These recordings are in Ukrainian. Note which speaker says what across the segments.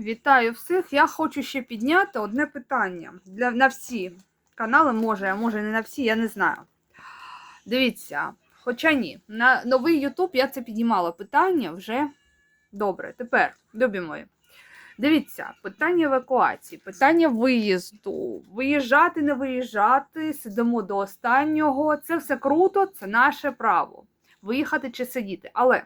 Speaker 1: Вітаю всіх. Я хочу ще підняти одне питання для на всі канали, може, а може не на всі, я не знаю. Дивіться, хоча ні, на новий Ютуб я це піднімала питання вже добре. Тепер, любі мої. Дивіться, питання евакуації, питання виїзду, виїжджати, не виїжджати, сидимо до останнього. Це все круто, це наше право. Виїхати чи сидіти. Але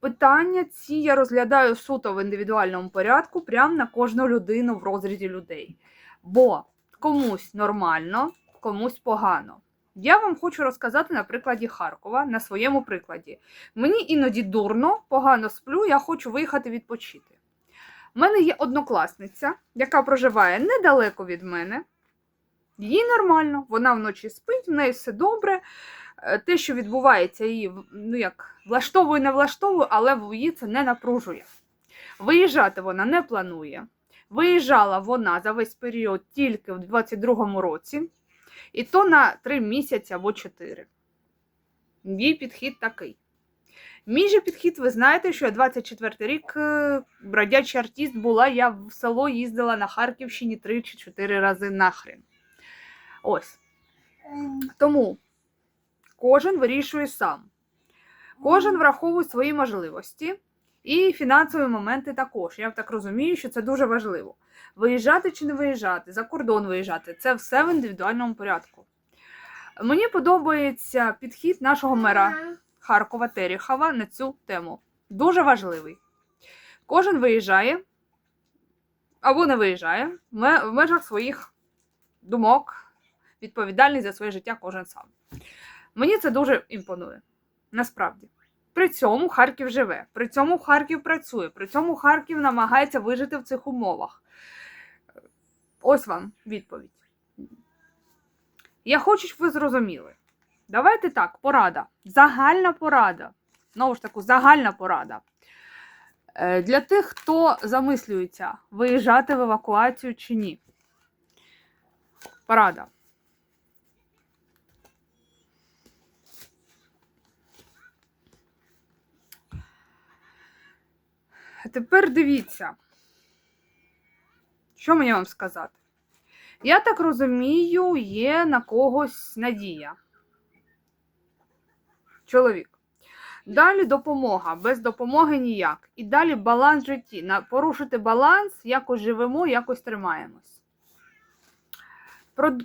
Speaker 1: питання ці я розглядаю суто в індивідуальному порядку, прямо на кожну людину в розрізі людей. Бо комусь нормально, комусь погано. Я вам хочу розказати на прикладі Харкова, на своєму прикладі. Мені іноді дурно, погано сплю, я хочу виїхати відпочити. У мене є однокласниця, яка проживає недалеко від мене. Їй нормально, вона вночі спить, в неї все добре. Е, Те, що відбувається, її ну як влаштовує, не влаштовує, але її це не напружує. Виїжджати вона не планує. Виїжджала вона за весь період тільки в 22-му році, і то на 3 місяці або 4. Її підхід такий. Мій же підхід, ви знаєте, що я 24 рік е, бродячий артист була, я в село їздила на Харківщині 3 чи 4 рази нахрен. Ось. Тому кожен вирішує сам. Кожен враховує свої можливості і фінансові моменти також. Я так розумію, що це дуже важливо. Виїжджати чи не виїжджати, за кордон виїжджати це все в індивідуальному порядку. Мені подобається підхід нашого мера Харкова Терехова на цю тему. Дуже важливий. Кожен виїжджає або не виїжджає в в межах своїх думок, відповідальність за своє життя кожен сам. Мені це дуже імпонує. Насправді. При цьому Харків живе, при цьому Харків працює, при цьому Харків намагається вижити в цих умовах. Ось вам відповідь. Я хочу, щоб ви зрозуміли. Давайте так, порада. Загальна порада. Знову ж таки, загальна порада. Е, Для тих, хто замислюється, виїжджати в евакуацію чи ні. Порада. Тепер дивіться, що мені вам сказати? Я так розумію, є на когось надія. Чоловік. Далі допомога. Без допомоги ніяк. І далі баланс в житті. Порушити баланс, якось живемо, якось тримаємось.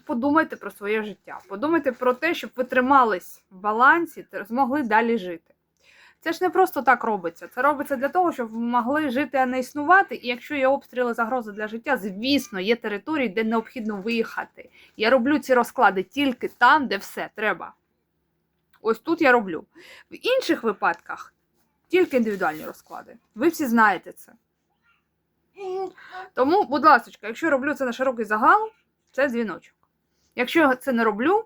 Speaker 1: Подумайте про своє життя. Подумайте про те, щоб ви тримались в балансі змогли далі жити. Це ж не просто так робиться. Це робиться для того, щоб могли жити, а не існувати. І якщо є обстріли загрози для життя, звісно, є території, де необхідно виїхати. Я роблю ці розклади тільки там, де все треба. Ось тут я роблю. В інших випадках тільки індивідуальні розклади. Ви всі знаєте це. Тому, будь ласка, якщо роблю це на широкий загал, це дзвіночок. Якщо я це не роблю,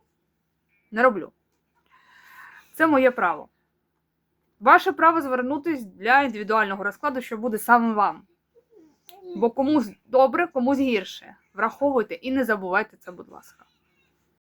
Speaker 1: не роблю. Це моє право. Ваше право звернутися для індивідуального розкладу, що буде саме вам. Бо комусь добре, комусь гірше. Враховуйте і не забувайте це, будь ласка.